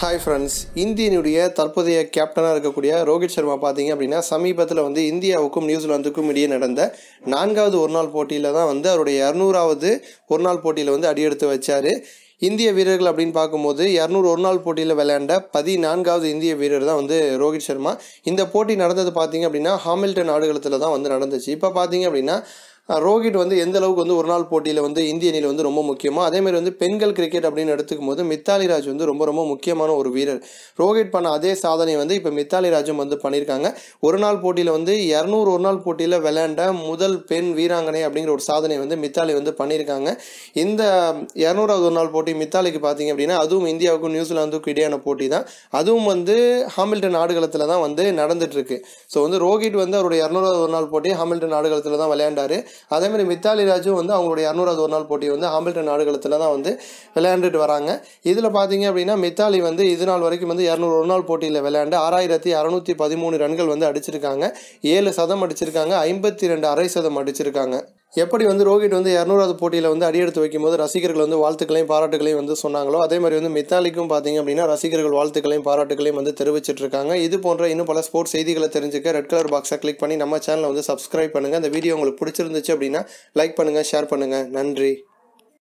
Hi friends இந்தியனுடைய தற்போதைய கேப்டனாக இருக்கக்கூடிய ரோஹித் சர்மா பார்த்தீங்க அப்படின்னா சமீபத்தில் வந்து இந்தியாவுக்கும் நியூசிலாந்துக்கும் இடையே நடந்த நான்காவது ஒரு நாள் போட்டியில் தான் வந்து அவருடைய இரநூறாவது ஒரு நாள் போட்டியில் வந்து அடியெடுத்து வச்சார். இந்திய வீரர்கள் அப்படின்னு பார்க்கும்போது இரநூறு ஒரு நாள் போட்டியில் விளையாண்ட பதினான்காவது இந்திய வீரர் தான் வந்து ரோஹித் சர்மா. இந்த போட்டி நடந்தது பார்த்தீங்க அப்படின்னா ஹாமில்டன் ஆடுகளத்தில் தான் வந்து நடந்துச்சு. இப்போ பார்த்தீங்க அப்படின்னா ரோஹித் வந்து எந்த அளவுக்கு வந்து ஒரு நாள் போட்டியில் வந்து இந்திய அணியில் வந்து ரொம்ப முக்கியமோ அதேமாதிரி வந்து பெண்கள் கிரிக்கெட் அப்படின்னு எடுத்துக்கும் போது மித்தாலி ராஜ் வந்து ரொம்ப ரொம்ப முக்கியமான ஒரு வீரர். ரோஹித் பண்ண அதே சாதனை வந்து இப்போ மித்தாலி ராஜும் வந்து பண்ணியிருக்காங்க. ஒரு நாள் போட்டியில் வந்து இரநூறு ஒரு நாள் போட்டியில் விளையாண்ட முதல் பெண் வீராங்கனை அப்படிங்கிற ஒரு சாதனை வந்து மித்தாலி வந்து பண்ணியிருக்காங்க. இந்த இரநூறாவது ஒரு நாள் போட்டி மித்தாலிக்கு பார்த்தீங்க அப்படின்னா அதுவும் இந்தியாவுக்கும் நியூசிலாந்துக்கும் இடையான போட்டி தான். அதுவும் வந்து ஹாமில்டன் ஆடுகளத்தில் தான் வந்து நடந்துட்டு இருக்கு. ஸோ வந்து ரோஹித் வந்து அவருடைய இரநூறாவது ஒரு நாள் போட்டி ஹாமில்டன் ஆடுகளத்தில் தான் விளையாண்டார். அதே மாதிரி மித்தாலி ராஜும் வந்து அவங்களுடைய இரநூறாவது ஒரு நாள் போட்டி வந்து ஹாமில்டன் ஆடுகளத்தில் தான் வந்து விளையாண்டுட்டு வராங்க. இதில் பார்த்தீங்க அப்படின்னா மித்தாலி வந்து இது நாள் வரைக்கும் வந்து இரநூறு ஒரு நாள் போட்டியில் விளையாண்டு ஆறாயிரத்தி அறநூற்றி பதிமூணு ரன்கள் வந்து அடிச்சிருக்காங்க. ஏழு சதம் அடிச்சிருக்காங்க. ஐம்பத்தி ரெண்டு அரை சதம் அடிச்சிருக்காங்க. எப்படி வந்து ரோஹித் வந்து இரநூறாவது போட்டியில் வந்து அடியெடுத்து வைக்கும்போது ரசிகர்கள் வந்து வாழ்த்துக்களையும் பாராட்டுகளையும் வந்து சொன்னாங்களோ அதே மாதிரி வந்து மித்தாலிக்கும் பார்த்தீங்க அப்படின்னா ரசிகர்கள் வாழ்த்துக்களையும் பாராட்டுகளையும் வந்து தெரிவிச்சிட்டு இருக்காங்க இது போன்ற இன்னும் பல ஸ்போர்ட்ஸ் செய்திகளை தெரிஞ்சுக்க ரெட் கலர் பாக்ஸை கிளிக் பண்ணி நம்ம சேனலை வந்து சப்ஸ்கிரைப் பண்ணுங்கள் இந்த வீடியோ உங்களுக்கு பிடிச்சிருந்துச்சு அப்படின்னா லைக் பண்ணுங்கள் ஷேர் பண்ணுங்கள் நன்றி.